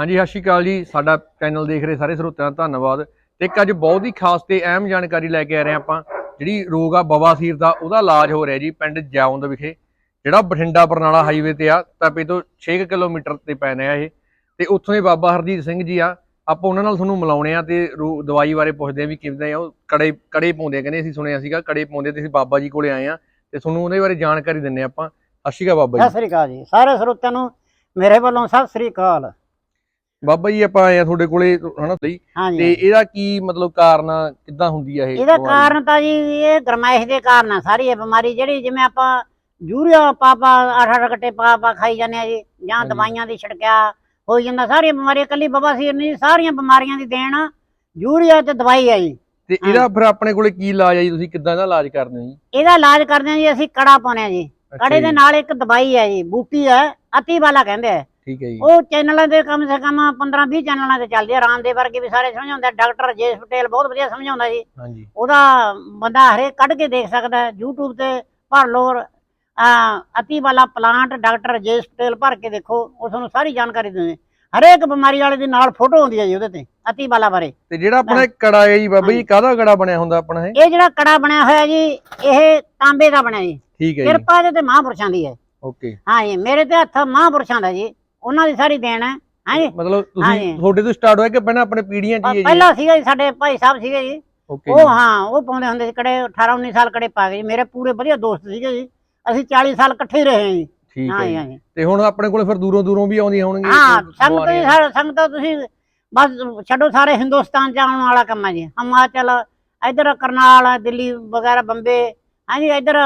ਹਾਂਜੀ, ਸਤਿ ਸ਼੍ਰੀ ਅਕਾਲ ਜੀ। ਸਾਡਾ ਚੈਨਲ ਦੇਖ ਰਹੇ ਸਾਰੇ ਸਰੋਤਿਆਂ ਦਾ ਧੰਨਵਾਦ। ਤੇ ਇੱਕ ਅੱਜ ਬਹੁਤ ਹੀ ਖਾਸ ਤੇ ਅਹਿਮ ਜਾਣਕਾਰੀ ਲੈ ਕੇ ਆ ਰਹੇ ਹਾਂ ਆਪਾਂ। ਜਿਹੜੀ ਰੋਗ ਆ ਬਵਾਸੀਰ ਦਾ, ਉਹਦਾ ਇਲਾਜ ਹੋ ਰਿਹਾ ਜੀ ਪਿੰਡ ਜਾਉਂਦ ਵਿਖੇ। ਜਿਹੜਾ ਬਠਿੰਡਾ ਬਰਨਾਲਾ ਹਾਈਵੇ ਤੇ ਆ ਤਪੇ ਤੋਂ 6 ਕਿਲੋਮੀਟਰ ਤੇ ਪੈਣਾ ਆ ਇਹ। ਤੇ ਉੱਥੋਂ ਦੇ ਬਾਬਾ ਹਰਜੀਤ ਸਿੰਘ ਜੀ ਆ। ਆਪਾਂ ਉਹਨਾਂ ਨਾਲ ਤੁਹਾਨੂੰ ਮਿਲਾਉਣੇ ਆ ਤੇ ਰੋ- ਦਵਾਈ ਬਾਰੇ ਪੁੱਛਦੇ ਆ ਵੀ ਕਿਵੇਂ ਆ। ਉਹ ਕੜੇ ਕੜੇ ਪਾਉਂਦੇ ਆ, ਕਹਿੰਦੇ ਅਸੀਂ ਸੁਣਿਆ ਸੀਗਾ, ਕੜੇ ਪਾਉਂਦੇ ਤੇ ਅਸੀਂ ਬਾਬਾ ਜੀ ਕੋਲੇ ਆਏ ਆ ਤੇ ਤੁਹਾਨੂੰ ਉਹਦੇ ਬਾਰੇ ਜਾਣਕਾਰੀ ਦਿੰਨੇ ਆਪਾਂ। ਸਤਿ ਸ਼੍ਰੀ ਅਕਾਲ ਬਾਬਾ ਸਤਿ ਸ੍ਰੀ ਅਕਾਲ ਜੀ। ਸਾਰੇ ਸਰੋਤਿਆਂ ਨੂੰ ਮੇਰੇ ਵੱਲੋਂ ਸਤਿ ਸ੍ਰੀ ਅਕਾਲ। ਬਾਬਾ ਜੀ ਆਪਾਂ ਆਏ ਆ ਤੁਹਾਡੇ ਕੋਲੇ ਹਨਾ ਲਈ ਤੇ ਹਾਂਜੀ। ਇਹਦਾ ਕੀ ਮਤਲਬ ਕਾਰਨ ਆ, ਕਿੱਦਾਂ ਹੁੰਦੀ ਆ ਇਹ ਇਹਦਾ ਬਿਮਾਰੀ? ਕਾਰਨ ਤਾਂ ਜੀ ਇਹ ਗਰਮਾਇਸ਼ ਦੇ ਕਾਰਨ ਆ ਸਾਰੀ ਇਹ ਬਿਮਾਰੀ ਜਿਹੜੀ ਜਿਵੇਂ ਆਪਾਂ ਯੂਰੀਆ ਪਾਪਾ ਅੱਠ ਅੱਠ ਕੱਟੇ ਪਾ ਪਾ ਖਾਈ ਜਾਂਦੇ ਆ ਜੀ ਜਾਂ ਹਾਂਜੀ। ਦਵਾਈਆਂ ਦੀ ਛਿੜਕਿਆ ਹੋ ਜਾਂਦਾ ਸਾਰੀਆਂ ਬਿਮਾਰੀਆਂ ਕੱਲੀ ਬਵਾਸੀਰ ਨਹੀਂ ਸਾਰੀਆਂ ਬਿਮਾਰੀਆਂ ਦੀ ਦੇਣ ਯੂਰੀਆ ਤੇ ਦਵਾਈ ਆ ਜੀ। ਤੇ ਇਹਦਾ ਫਿਰ ਆਪਣੇ ਕੋਲੇ ਕੀ ਇਲਾਜ ਆ ਜੀ? ਤੁਸੀਂ ਕਿੱਦਾਂ ਦਾ ਇਲਾਜ ਕਰਦੇ ਹੋ ਜੀ? ਇਹਦਾ ਇਲਾਜ ਕਰਦੇ ਆ ਜੀ ਅਸੀਂ ਕੜਾ ਪਾਉਂਦੇ ਆ ਜੀ। ਅੱਛਾ ਕੜੇ ਦੇ ਜੀ, ਨਾਲ ਇੱਕ ਦਵਾਈ ਹੈ ਜੀ ਬੂਟੀ ਹੈ ਅਤੀ ਵਾਲਾ ਕਹਿੰਦੇ ਆ। ਠੀਕ ਹੈ ਜੀ। ਉਹ ਚੈਨਲਾਂ ਦੇ ਕਮ ਸੇ ਕਮ 15 20 ਚੈਨਲਾਂ ਤੇ ਚੱਲਦੀ ਆ ਰਾਮਦੇਵ ਵਰਗੇ ਵੀ ਸਾਰੇ ਸਮਝਾਉਂਦੇ ਆ ਡਾਕਟਰ ਜੇਸ ਪਟੇਲ ਬਹੁਤ ਵਧੀਆ ਸਮਝਾਉਂਦਾ ਜੀ। ਹਾਂਜੀ। ਉਹਦਾ ਬੰਦਾ ਹਰੇਕ ਕੱਢ ਕੇ ਦੇਖ ਸਕਦਾ ਹੈ YouTube ਤੇ ਭਰ ਅਹ, ਅਤੀ ਵਾਲਾ ਪਲਾਂਟ ਡਾਕਟਰ ਜੇਸ ਪਟੇਲ ਭਰ ਕੇ ਦੇਖੋ ਉਹ ਤੁਹਾਨੂੰ ਸਾਰੀ ਜਾਣਕਾਰੀ ਦਿੰਦੇ ਹਰੇਕ ਬਿਮਾਰੀ ਵਾਲੇ ਦੀ ਨਾਲ ਫੋਟੋ ਹੁੰਦੀ ਹੈ ਜੀ ਉਹਦੇ ਤੇ ਅਤੀ ਵਾਲਾ ਬਾਰੇ। ਤੇ ਜਿਹੜਾ ਆਪਣਾ ਕੜਾ ਹੈ ਜੀ ਬਾਬਾ ਜੀ ਕਾਹਦਾ ਕੜਾ ਬਣਿਆ ਹੁੰਦਾ ਆਪਣਾ ਇਹ? ਇਹ ਜਿਹੜਾ ਕੜਾ ਬਣਿਆ ਹੋਇਆ ਜੀ ਇਹ ਤਾਂਬੇ ਦਾ ਬਣਿਆ ਜੀ। ਠੀਕ ਹੈ ਜੀ। ਕਿਰਪਾ ਇਹਦੇ ਤੇ ਮਹਾਂਪੁਰਸ਼ਾਂ ਦੀ ਹੈ। ਓਕੇ। ਹਾਂ ਜੀ ਮੇਰੇ ਤੇ ਹੱਥ ਮਹਾਂਪੁਰਸ਼ਾਂ ਦਾ ਜੀ। ਉਹਨਾਂ ਦੀ ਸਾਰੀ ਦੇਣ ਹੈ। ਹਾਂ ਜੀ ਮਤਲਬ ਤੁਸੀਂ ਹਾਂਜੀ। ਤੁਹਾਡੇ ਤੋਂ ਸਟਾਰਟ ਹੋਇਆ ਕਿ ਪਹਿਲਾਂ ਆਪਣੇ ਪੀੜੀਆਂ ਚ ਹੀ ਹੈ ਜੀ ਪਹਿਲਾਂ ਸੀਗਾ ਜੀ ਸਾਡੇ ਭਾਈ ਸਾਹਿਬ ਸੀਗੇ ਜੀ। ਓਕੇ ਉਹ ਹਾਂ ਉਹ ਪਾਉਂਦੇ ਹੁੰਦੇ ਸੀ ਕੜੇ 18 19 ਸਾਲ ਕੜੇ ਪਾ ਗਏ ਜੀ। ਮੇਰੇ ਪੂਰੇ ਵਧੀਆ ਦੋਸਤ ਸੀਗੇ ਜੀ। ਅਸੀਂ 40 ਸਾਲ ਇਕੱਠੇ ਹੀ ਰਹੇ ਹਾਂ ਜੀ। ਠੀਕ ਹਾਂ ਹੈ ਜੀ। ਤੇ ਹੁਣ ਆਪਣੇ ਕੋਲੇ ਫਿਰ ਦੂਰੋਂ ਦੂਰੋਂ ਵੀ ਆਉਂਦੀਆਂ ਹੋਣਗੀਆਂ? ਹਾਂ ਸੰਗਤ ਜੀ। ਸਾਰੇ ਸੰਗਤ ਤੁਸੀਂ ਬਸ ਛੱਡੋ ਸਾਰੇ ਹਿੰਦੁਸਤਾਨ ਚ ਆਉਣ ਵਾਲਾ ਕੰਮ ਹੈ ਜੀ। ਹਿਮਾਚਲ ਇਧਰ ਕਰਨਾਲ ਦਿੱਲੀ ਵਗੈਰਾ ਬੰਬੇ। ਹਾਂਜੀ ਇਧਰ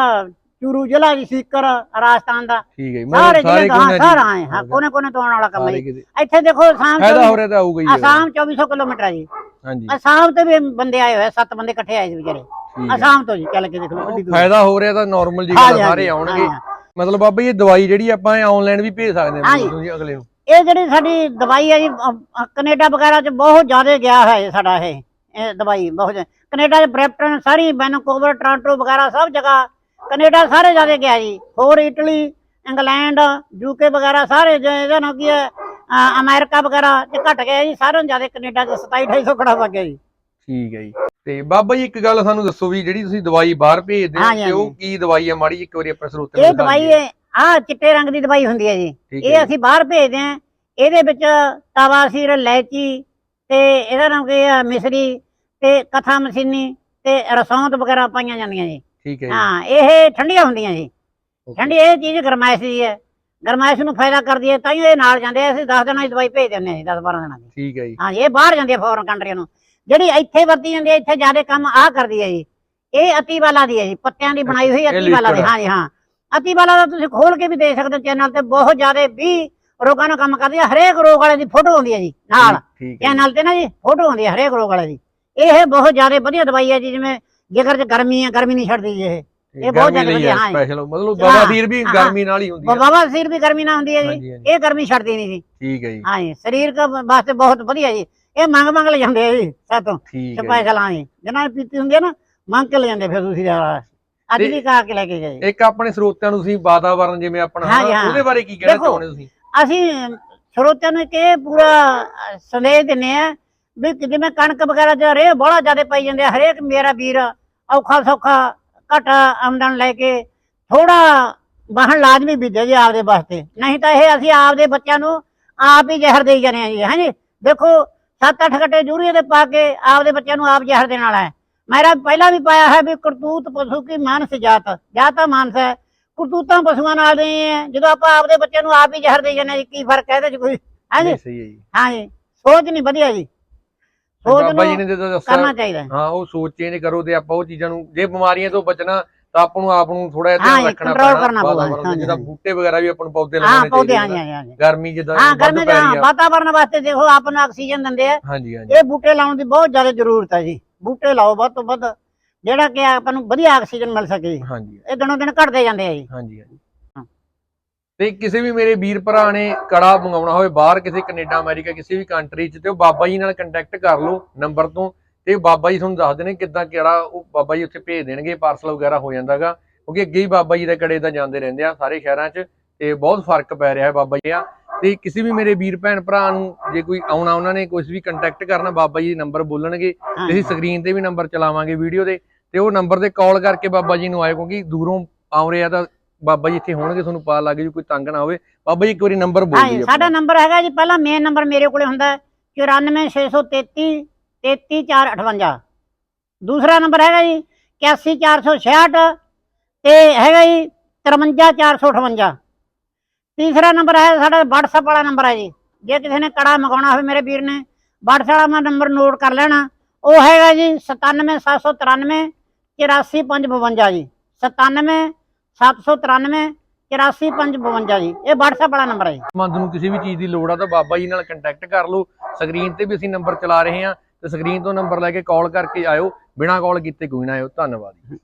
ਚੂਰੂ ਜ਼ਿਲ੍ਹਾ ਜੀ ਸੀਕਰ ਰਾਜਸਥਾਨ ਦਾ। ਠੀਕ ਹੈ ਜੀ ਸਾਰੇ ਜ਼ਿਲ੍ਹੇ ਕੋਨੇ ਸਾਰਾ ਆਏ ਹਾਂ ਕੋਨੇ ਕੋਨੇ ਤੋਂ ਆਉਣ ਵਾਲਾ ਕੰਮ ਹੈ ਜੀ। ਇੱਥੇ ਦੇਖੋ ਆਸਾਮ ਫਾਇਦਾ ਹੋ ਰਿਹਾ ਤਾਂ ਆਊਗਾ ਹੀ ਆਸਾਮ 2400 ਕਿਲੋਮੀਟਰ ਹੈ ਜੀ। ਹਾਂਜੀ। ਆਸਾਮ ਤੇ ਵੀ ਬੰਦੇ ਆਏ ਹੋਏ ਸੱਤ ਬੰਦੇ ਇਕੱਠੇ ਆਏ ਸੀ ਵਿਚਾਰੇ। ਆਸਾਮ ਤੋਂ ਜੀ ਚੱਲ ਕੇ ਦੇਖ ਲਓ ਫਾਇਦਾ ਹੋ ਰਿਹਾ ਤਾਂ ਨਾਰਮਲ ਜੀ ਜੀ, ਸਾਰੇ ਜੀ, ਆਉਣਗੇ। ਮਤਲਬ ਬਾਬਾ ਜੀ ਇਹ ਦਵਾਈ ਜਿਹੜੀ ਆਪਾਂ ਆਨਲਾਈਨ ਵੀ ਭੇਜ ਸਕਦੇ ਹਾਂ ਜੀ। ਤੁਸੀਂ ਅਗਲੇ ਨੂੰ। ਇਹ ਜਿਹੜੀ ਸਾਡੀ ਦਵਾਈ ਹੈ ਜੀ ਕੈਨੇਡਾ ਵਗੈਰਾ ਚ ਬਹੁਤ ਜ਼ਿਆਦਾ ਗਿਆ ਹੈ ਸਾਡਾ ਇਹ। ਇਹ ਦਵਾਈ ਬਹੁਤ ਕੈਨੇਡਾ ਚ ਬ੍ਰੈਂਪਟਨ ਸਾਰੀ ਵੈਨਕੂਵਰ ਟੋਰਾਂਟੋ ਵਗੈਰਾ ਸਭ ਜਗ੍ਹਾ ਕੈਨੇਡਾ ਸਾਰੇ ਜ਼ਿਆਦਾ ਗਿਆ ਜੀ। ਹੋਰ ਇਟਲੀ ਇੰਗਲੈਂਡ ਯੂਕੇ ਵਗੈਰਾ ਸਾਰੇ ਜੋ ਇਹਦਾ ਨਾ ਕੀ ਹੈ ਅਮਰੀਕਾ ਵਗੈਰਾ ਚ ਘਟ ਗਿਆ ਜੀ। ਸਾਰਿਆਂ ਨੂੰ ਜ਼ਿਆਦਾ ਕੈਨੇਡਾ ਚ 27 2800 ਖੜਾ ਵਗ ਗਿਆ ਜੀ। ਠੀਕ ਹੈ ਜੀ। ਤੇ ਬਾਬਾ ਜੀ ਇੱਕ ਗੱਲ ਸਾਨੂੰ ਦੱਸੋ ਵੀ ਜਿਹੜੀ ਤੁਸੀਂ ਦਵਾਈ ਬਾਹਰ ਭੇਜਦੇ ਹੋ ਤੇ ਉਹ। ਕੀ ਦਵਾਈ ਹੈ? ਮਾੜੀ ਇੱਕ ਵਾਰੀ ਆਪਾਂ ਸਰੋਤਿਆਂ ਨੂੰ ਇਹ ਦਵਾਈ ਦਈਏ। ਆ ਚਿੱਟੇ ਰੰਗ ਦੀ ਦਵਾਈ ਹੁੰਦੀ ਹੈ ਜੀ। ਇਹ ਹੈ ਅਸੀਂ ਬਾਹਰ ਭੇਜਦੇ ਹਾਂ। ਇਹਦੇ ਵਿੱਚ ਤਵਾਸੀਰ ਇਲਾਇਚੀ ਤੇ ਇਹਦਾ ਨਾਮ ਕੀ ਹੈ? ਮਿਸਰੀ ਤੇ ਕਥਾ ਮਸੀਨੀ ਤੇ ਰਸੌਂਤ ਵਗੈਰਾ ਪਾਈਆਂ ਜਾਂਦੀਆਂ ਜੀ। ਠੀਕ ਹੈ ਹਾਂ ਇਹ ਠੰਡੀਆਂ ਹੁੰਦੀਆਂ ਜੀ. ਠੰਡੀ ਇਹ ਚੀਜ਼ ਗਰਮਾਇਸ਼ ਦੀ ਹੈ। ਗਰਮਾਇਸ਼ ਨੂੰ ਫਾਇਦਾ ਕਰਦੀ ਹੈ ਤਾਂ ਇਹ ਨਾਲ ਜਾਂਦੇ ਆ। ਅਸੀਂ 10 ਦਿਨਾਂ ਦੀ ਦਵਾਈ ਭੇਜ ਦਿੰਦੇ ਜੀ 10 12 ਦਿਨਾਂ ਦੀ। ਠੀਕ ਹੈ ਜੀ। ਹਾਂ ਇਹ ਬਾਹਰ ਜਾਂਦੀ ਹੈ ਫੋਰਨ ਕੰਟਰੀਆਂ ਨੂੰ। ਜਿਹੜੀ ਇੱਥੇ ਵਰਤੀ ਜਾਂਦੀ ਹੈ ਇੱਥੇ ਜ਼ਿਆਦਾ ਕੰਮ ਆ ਕਰਦੀ ਹੈ ਜੀ। ਇਹ ਅਤੀ ਵਾਲਾ ਦੀ ਹੈ ਜੀ ਪੱਤਿਆਂ ਦੀ ਬਣਾਈ ਹੋਈ ਅਤੀ ਵਾਲਾ ਦੀ। ਹਾਂ ਜੀ ਹਾਂ। ਅਤੀ ਵਾਲਾ ਦਾ ਤੁਸੀਂ ਖੋਲ ਕੇ ਵੀ ਦੇਖ ਸਕਦੇ ਹੋ ਚੈਨਲ ਤੇ ਬਹੁਤ ਜ਼ਿਆਦਾ ਵੀ ਰੋਗਾਂ ਨੂੰ ਕੰਮ ਕਰਦੀ ਹੈ। ਹਰੇਕ ਰੋਗ ਵਾਲੇ ਦੀ ਫੋਟੋ ਹੁੰਦੀ ਹੈ ਜੀ ਨਾਲ। ਚੈਨਲ ਤੇ ਨਾ ਜੀ ਫੋਟੋ ਹੁੰਦੀ ਹੈ ਹਰੇਕ ਰੋਗ ਵਾਲੇ ਦੀ। ਇਹ ਬਹੁਤ ਜ਼ਿਆਦਾ ਵਧੀਆ ਦਵਾਈ ਹੈ ਜੀ ਜਿਵੇਂ ਜੇਕਰ ਚ ਗਰਮੀ ਹੈ ਗਰਮੀ ਨਹੀਂ ਛੱਡਦੀ ਇਹ ਇਹ ਬਹੁਤ ਜ਼ਿਆਦਾ ਵਧੀਆ, ਹਾਂ। ਸਪੈਸ਼ਲ ਮਤਲਬ ਹਾਂ, ਬਵਾਸੀਰ ਵੀ। ਗਰਮੀ ਨਾਲ ਹੀ ਹੁੰਦੀ ਹੈ ਬਾਬਾ ਸਿਰ ਵੀ ਗਰਮੀ ਨਾ ਹੁੰਦੀ ਹੈ ਜੀ ਇਹ ਗਰਮੀ ਛੱਡਦੀ ਨਹੀਂ ਜੀ ਠੀਕ ਹੈ ਜੀ ਹਾਂ ਜੀ ਸਰੀਰ ਦਾ ਵਾਸਤੇ ਬਹੁਤ ਵਧੀਆ ਜੀ ਇਹ ਮੰਗ ਮੰਗ ਲੈ ਜਾਂਦੇ ਆ ਜੀ ਸਾਤੋਂ। ਸਪੈਸ਼ਲ ਹਾਂ ਜੀ ਜਿਹਨਾਂ ਪੀਤੀ ਹੁੰਦੀ ਹੈ ਨਾ ਮੰਗ ਕੇ ਲੈ ਜਾਂਦੇ ਫਿਰ ਤੁਸੀਂ। ਅੱਜ ਵੀ ਕਾ ਕੇ ਲੈ ਕੇ ਗਏ ਇੱਕ ਆਪਣੇ ਸਰੋਤਿਆਂ ਨੂੰ ਤੁਸੀਂ ਵਾਤਾਵਰਣ ਜਿਵੇਂ ਆਪਣਾ। ਉਹਦੇ ਬਾਰੇ ਕੀ ਕਹਿਣਾ ਚਾਹੁੰਦੇ ਤੁਸੀਂ ਅਸੀਂ ਸਰੋਤਿਆਂ ਨੂੰ ਕਿ ਪੂਰਾ ਸੰਦੇਸ਼ ਦਿੰਨੇ ਆ ਵੀ ਜਿਵੇਂ ਕਣਕ ਵਗੈਰਾ ਚ ਰੇ ਬੜਾ ਜ਼ਿਆਦਾ ਪਾਈ ਜਾਂਦੇ ਆ ਹਰੇਕ ਮੇਰਾ ਵੀਰ ਔਖਾ ਸੌਖਾ ਘਟ ਆਮਦਨ ਲੈ ਕੇ ਥੋੜਾ ਵਾਹਣ ਲਾਜ਼ਮੀ ਬੀਜੇ ਜੀ ਆਪਦੇ ਵਾਸਤੇ। ਨਹੀਂ ਤਾਂ ਇਹ ਅਸੀਂ ਆਪਦੇ ਬੱਚਿਆਂ ਨੂੰ ਆਪ ਹੀ ਜ਼ਹਿਰ ਦੇਈ ਜਾਂਦੇ ਆ ਜੀ ਹਾਂਜੀ ਦੇਖੋ 7-8 ਘੱਟੇ ਜੂਰੀਏ ਦੇ ਪਾ ਕੇ ਆਪਦੇ ਬੱਚਿਆਂ ਨੂੰ ਆਪ ਜ਼ਹਿਰ ਦੇਣ ਵਾਲਾ ਹੈ। ਮੇਰਾ ਪਹਿਲਾਂ ਵੀ ਪਾਇਆ ਹੈ ਵੀ ਕਰਤੂਤ ਪਸ਼ੂ ਕੀ ਮਾਨਸ ਜਾਤ ਜਾਤ ਮਾਨਸ ਹੈ। ਕਰਤੂਤਾਂ ਪਸ਼ੂਆਂ ਨਾਲ ਦੇ ਹੈ ਜਦੋਂ ਆਪਾਂ ਆਪਦੇ ਬੱਚਿਆਂ ਨੂੰ ਆਪ ਹੀ ਜ਼ਹਿਰ ਦੇਈ ਜਾਂਦੇ ਹਾਂ ਜੀ ਕੀ ਫ਼ਰਕ ਹੈ ਇਹਦੇ ਚ ਕੋਈ? ਹਾਂਜੀ ਸਹੀ ਹੈ ਜੀ। ਹਾਂਜੀ ਸੋਚ ਨਹੀਂ ਵਧੀਆ ਜੀ। ਬਾਬਾ ਜੀ ਨੇ ਜਦੋਂ ਦੱਸਿਆ ਕਰਨਾ ਚਾਹੀਦਾ ਹੈ। ਉਹ ਸੋਚ ਚੇਂਜ ਕਰੋ ਤੇ ਆਪਾਂ ਉਹ ਚੀਜ਼ਾਂ ਨੂੰ ਜੇ ਬਿਮਾਰੀਆਂ ਤੋਂ ਬਚਣਾ ਤਾਂ ਆਪਾਂ ਨੂੰ ਆਪ ਨੂੰ ਥੋੜਾ ਜਿਹਾ ਧਿਆਨ ਰੱਖਣਾ ਵਾਤਾਵਰਣ ਹਾਂਜੀ, ਜਿੱਦਾਂ। ਬੂਟੇ ਵਗੈਰਾ ਵੀ ਆਪਾਂ ਨੂੰ ਪੌਦੇ ਪੌਦੇ ਚਾਹੀਦੇ ਗਰਮੀ ਜਿੱਦਾਂ ਹਾਂ ਗਰਮੀ ਦਾ ਵਾਤਾਵਰਨ ਵਾਸਤੇ ਦੇਖੋ ਆਪਾਂ ਨੂੰ ਆਕਸੀਜਨ ਦਿੰਦੇ ਆ। ਹਾਂਜੀ ਹਾਂਜੀ। ਇਹ ਬੂਟੇ ਲਾਉਣ ਦੀ ਬਹੁਤ ਜ਼ਿਆਦਾ ਜ਼ਰੂਰਤ ਹੈ ਜੀ। ਬੂਟੇ ਲਾਓ ਵੱਧ ਤੋਂ ਵੱਧ। ਜਿਹੜਾ ਕਿ ਆਪਾਂ ਨੂੰ ਵਧੀਆ ਆਕਸੀਜਨ ਮਿਲ ਸਕੇ ਹਾਂਜੀ। ਇਹ ਦਿਨੋਂ ਦਿਨ ਘਟਦੇ ਜਾਂਦੇ ਆ ਜੀ। ਹਾਂਜੀ ਹਾਂਜੀ। ਤੇ ਕਿਸੇ ਵੀ ਮੇਰੇ ਵੀਰ ਭਰਾ ਨੇ ਕੜਾ ਮੰਗਾਉਣਾ ਹੋਵੇ ਬਾਹਰ ਕਿਸੇ ਕੈਨੇਡਾ ਅਮਰੀਕਾ ਕਿਸੇ ਵੀ ਕੰਟਰੀ 'ਚ ਤੇ ਉਹ ਬਾਬਾ ਜੀ ਨਾਲ ਕੰਟੈਕਟ ਕਰ ਲਓ ਨੰਬਰ ਤੋਂ ਤੇ ਬਾਬਾ ਜੀ ਤੁਹਾਨੂੰ ਦੱਸ ਦੇਣੇ ਕਿੱਦਾਂ ਕਿਹੜਾ ਉਹ ਬਾਬਾ ਜੀ ਉੱਥੇ ਭੇਜ ਦੇਣਗੇ ਪਾਰਸਲ ਵਗੈਰਾ ਹੋ ਜਾਂਦਾਗਾ ਕਿਉਂਕਿ ਅੱਗੇ ਹੀ ਬਾਬਾ ਜੀ ਦੇ ਕੜੇ ਤਾਂ ਜਾਂਦੇ ਰਹਿੰਦੇ ਆ ਸਾਰੇ ਸ਼ਹਿਰਾਂ 'ਚ ਤੇ ਬਹੁਤ ਫ਼ਰਕ ਪੈ ਰਿਹਾ ਹੈ ਬਾਬਾ ਜੀ ਆ ਤੇ ਕਿਸੇ ਵੀ ਮੇਰੇ ਵੀਰ ਭੈਣ ਭਰਾ ਨੂੰ ਜੇ ਕੋਈ ਆਉਣਾ ਉਹਨਾਂ ਨੇ ਕੁਝ ਵੀ ਕੰਟੈਕਟ ਕਰਨਾ ਬਾਬਾ ਜੀ ਨੰਬਰ ਬੋਲਣਗੇ ਤੇ ਅਸੀਂ ਸਕਰੀਨ ਤੇ ਵੀ ਨੰਬਰ ਚਲਾਵਾਂਗੇ ਵੀਡੀਓ ਦੇ ਤੇ ਉਹ ਨੰਬਰ ਤੇ ਕਾਲ ਕਰਕੇ ਬਾਬਾ ਜੀ ਨੂੰ ਆਏ ਕਿਉਂਕਿ ਦੂਰੋਂ ਆਉ ਰਹੇ ਤਾਂ ਬਾਬਾ ਜੀ ਇੱਥੇ ਹੋਣਗੇ ਤੁਹਾਨੂੰ ਪਤਾ ਲੱਗ ਜੂ ਕੋਈ ਤੰਗ ਨਾ ਹੋਵੇ। ਬਾਬਾ ਜੀ ਇੱਕ ਵਾਰੀ ਨੰਬਰ ਬੋਲ ਦਿਓ ਸਾਡਾ ਨੰਬਰ ਹੈਗਾ ਜੀ ਪਹਿਲਾ ਮੇਨ ਨੰਬਰ ਮੇਰੇ ਕੋਲੇ ਹੁੰਦਾ ਹੈ 94633 33458 ਦੂਸਰਾ ਨੰਬਰ ਹੈਗਾ ਜੀ 81466 ਤੇ ਹੈਗਾ ਜੀ 53458 ਤੀਸਰਾ ਨੰਬਰ ਹੈ ਸਾਡਾ WhatsApp ਵਾਲਾ ਨੰਬਰ ਹੈ ਜੀ। ਜੇ ਕਿਸੇ ਨੇ ਕੜਾ ਮੰਗਾਉਣਾ ਹੋਵੇ ਮੇਰੇ ਵੀਰ ਨੇ WhatsApp ਵਾਲਾ ਨੰਬਰ ਨੋਟ ਕਰ ਲੈਣਾ। ਉਹ ਹੈਗਾ ਜੀ 97793 84552 ਜੀ। 97 793 84552 ਜੀ। ਇਹ WhatsApp ਵਾਲਾ ਨੰਬਰ ਹੈ ਜੀ। ਮੰਦ ਨੂੰ ਕਿਸੇ ਵੀ ਚੀਜ਼ ਦੀ ਲੋੜ ਆ ਤਾਂ ਬਾਬਾ ਜੀ ਨਾਲ ਕੰਟੈਕਟ ਕਰ ਲਓ। ਸਕਰੀਨ ਤੇ ਵੀ ਅਸੀਂ ਨੰਬਰ ਚਲਾ ਰਹੇ ਹਾਂ ਤੇ ਸਕਰੀਨ ਤੋਂ ਨੰਬਰ ਲੈ ਕੇ ਕਾਲ ਕਰਕੇ ਆਇਓ। ਬਿਨਾਂ ਕਾਲ ਕੀਤੇ ਕੋਈ ਨਾ ਆਇਓ। ਧੰਨਵਾਦ ਜੀ।